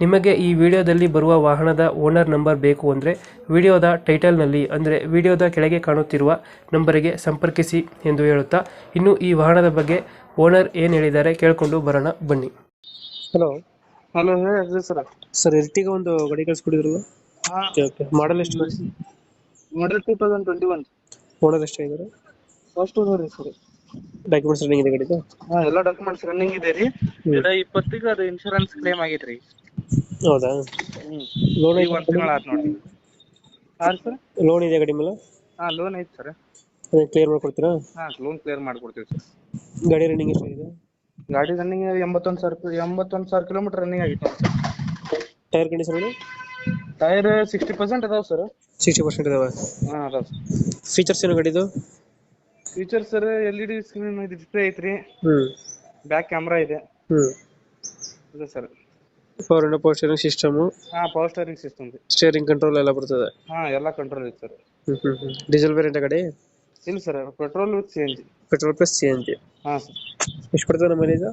ನಿಮಗೆ ಈ ವಿಡಿಯೋದಲ್ಲಿ ಬರುವ ವಾಹನದ ಓನರ್ ನಂಬರ್ ಬೇಕು ಅಂದರೆ ವಿಡಿಯೋದ ಟೈಟಲ್ನಲ್ಲಿ ಅಂದರೆ ವಿಡಿಯೋದ ಕೆಳಗೆ ಕಾಣುತ್ತಿರುವ ನಂಬರಿಗೆ ಸಂಪರ್ಕಿಸಿ ಎಂದು ಹೇಳುತ್ತಾ ಇನ್ನು ಈ ವಾಹನದ ಬಗ್ಗೆ ಓನರ್ ಏನು ಹೇಳಿದ್ದಾರೆ ಕೇಳಿಕೊಂಡು ಬರೋಣ ಬನ್ನಿ. ಹಲೋ. ಹಲೋ ಹೇಳಿ ಸರ್. ಸರ್ ಎರ್ಟಿಗ ಒಂದು ಗಾಡಿ ಕಳಿಸ್ಕೊಡಿದ್ರಲ್ಲ? ಓಕೆ ಮಾಡಲ್ ಎಷ್ಟು model two thousand twenty one owner ಎಷ್ಟು ಇದ್ದಾರೆ first owner sir. Documents running ಇದೆ ಗಾಡಿದು? ಹಾ ಎಲ್ಲ ಡಾಕ್ಯುಮೆಂಟ್ಸ್ ರನ್ನಿಂಗ್ ಇದೆ ರೀ. ಇಪ್ಪತ್ತಿಗೆ ಅದು ಇನ್ಶೂರೆನ್ಸ್ ಕ್ಲೇಮ್ ಆಗೈತ್ರಿ. ಹೌದಾ? ಲೋನ್ ಈಗ ಒಂದ್ ತಿಂಗಳ ಆತ್ ನೋಡಿ ಹಾ ಸರ್? ಲೋನ್ ಇದೆ ಗಾಡಿ ಮೇಲೆ? ಹಾ ಲೋನ್ ಐತಿ ಸರ್. ಅದೇ ಕ್ಲಿಯರ್ ಮಾಡ್ಕೊಡ್ತೀರಾ? ಹಾ ಲೋನ್ ಕ್ಲಿಯರ್ ಮಾಡ್ಕೊಡ್ತೀವಿ ಸರ್. ಗಾಡಿ ರನ್ನಿಂಗ್ ಎಷ್ಟಾಗಿದೆ ಗಾಡಿ ರನ್ನಿಂಗ್ ಎಂಬತ್ತೊಂದು ಸಾವಿರ ಎಂಬತ್ತೊಂದು ಸಾವಿರ ಕಿಲೋಮೀಟರ್ ರನ್ನಿಂಗ್ ಆಗಿತ್ತು tyre condition tyre sixty percent ಅದಾವ ಸರ್. ಸಿಕ್ಸ್ಟಿ ಪರ್ಸೆಂಟ್ ಇದಾವೆ? ಹಾ ಅದಾವ ಫೀಚರ್ಸ್ ಏನು ಗಾಡಿದು? Feature sir L E D screen display ಐತ್ರಿ. ಹ್ಞೂ ಬ್ಯಾಕ್ ಕ್ಯಾಮ್ರಾ ಇದೆ. ಹ್ಞೂ ಇದೆ sir. Four hundred power steering system ಹಾ ಪವರ್ ಸ್ಟೀರಿಂಗ್ ಸಿಸ್ಟಮ್ ರೀ. ಸ್ಟೇರಿಂಗ್ ಕಂಟ್ರೋಲ್ ಎಲ್ಲ ಬರ್ತದೆ. ಹಾ ಎಲ್ಲ ಕಂಟ್ರೋಲ್ ಐತಿ ಸರ್ ಡೀಸೆಲ್ ವೇರಿಯಂಟ್ ಗಾಡಿ ಇಲ್ಲ sir petrol with C N G petrol plus C N G ಹಾ ಸರ್. ಎಷ್ಟು ಬರ್ತದೆ ನಮ್ಮ ಮೈಲೇಜ್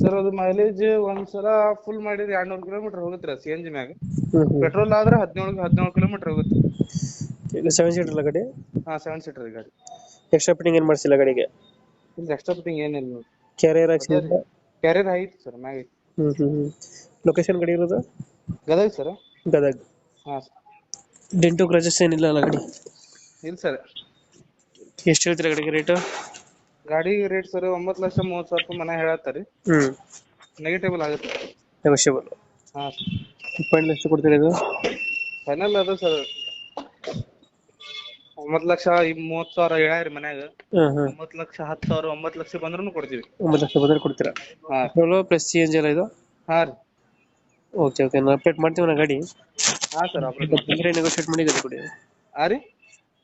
ಸರ್ ಅದು ಮೈಲೇಜ್ ಒಂದ್ಸಲ ಫುಲ್ ಮಾಡಿದ್ರೆ ಎರಡ್ನೂರು ಕಿಲೋಮೀಟರ್ ಹೋಗುತ್ತೆ ಸಿ ಎನ್ ಜಿ ಮ್ಯಾಗ ಪೆಟ್ರೋಲ್ ಆದ್ರೆ ಹದಿನೇಳು ಹದಿನೇಳು ಕಿಲೋಮೀಟರ್ ಹೋಗುತ್ತೆ. ಇದು ಸೆವೆನ್ ಸೀಟರ್ ಅಲ್ಲ ಗಾಡಿ ಹಾ ಸೆವೆನ್ ಸೀಟರ್ ಗಾಡಿ. ಎಕ್ಸ್ಟ್ರಾ ಫಿಟ್ಟಿಂಗ್ ಏನು ಮಾಡಿಸಿಲ್ಲ ಗಾಡಿಗೆ? ಇಲ್ಲ ಎಕ್ಸ್ಟ್ರಾ ಫಿಟ್ಟಿಂಗ್ ಏನಿಲ್ಲ ನೋಡಿ ಕ್ಯಾರಿಯರ್ ಹಾಕ್ಸಿಲ್ಲ ಕ್ಯಾರಿಯರ್ ಐತಿ ಸರ್ ಮ್ಯಾಗ ಐತಿ. ಹ್ಞೂ ಹ್ಮ್ ಹ್ಞೂ ಲೊಕೇಶನ್ ಗಡಿ ಇರೋದು? ಗದಗ ಸರ್? ಗದಗ. ಹಾ ಡೆಂಟು ಕ್ರಜಸ್ ಏನಿಲ್ಲ ಅಲ್ಲ ಗಾಡಿ? ಇಲ್ಲ ಸರ್. ಎಷ್ಟು ಹೇಳ್ತೀರಾ ಗಾಡಿಗೆ ರೇಟು ಗಾಡಿ ರೇಟ್ ಸರ್ ಒಂಬತ್ತು ಲಕ್ಷ ಮೂವತ್ತು ಸಾವಿರ ರೂಪಾಯಿ ಮನೆ ಹೇಳತ್ತಾರೆ ಹ್ಞೂ ನೆಗೆಟಿಬಲ್ ಆಗುತ್ತೆ. ನೆಗೋಷಿಯಬಲ್ ಹಾ ಫೈನಲ್ ಎಷ್ಟು ಕೊಡ್ತೀರಾ ಇದು? ಫೈನಲ್ ಅದು ಸರ್. ಒಂಬತ್ತು ಲಕ್ಷ ಈ ಮೂವತ್ತು ಸಾವಿರ ಹೇಳ್ಯಾರಿ ಮನ್ಯಾಗ ಹಾಂ ಹಾಂ ಒಂಬತ್ತು ಲಕ್ಷ ಹತ್ತು ಸಾವಿರ ಒಂಬತ್ತು ಲಕ್ಷ ಬಂದ್ರೂ ಕೊಡ್ತೀವಿ. ಒಂಬತ್ತು ಲಕ್ಷ ಬಂದ್ರೆ ಕೊಡ್ತೀರಾ? ಹಾ. Petrol plus C N G ಎಲ್ಲ ಇದು? ಹಾ ರೀ. ಓಕೆ ಓಕೆ ನಾನು ಅಪ್ಡೇಟ್ ಮಾಡ್ತೀವಿ ನಾ ಗಾಡಿ. ಹಾ ಸರ್ ಬಂದರೆ ನೆಗೋಷಿಯೇಟ್ ಮಾಡಿ ಗಾಡಿ ಕೊಡಿ. ಹಾ ರೀ?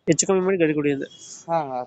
ಹೆಚ್ಚು ಕಮ್ಮಿ ಮಾಡಿ ಗಾಡಿ ಕೊಡಿ ಅಂದೆ. ಹಾ ಹಾ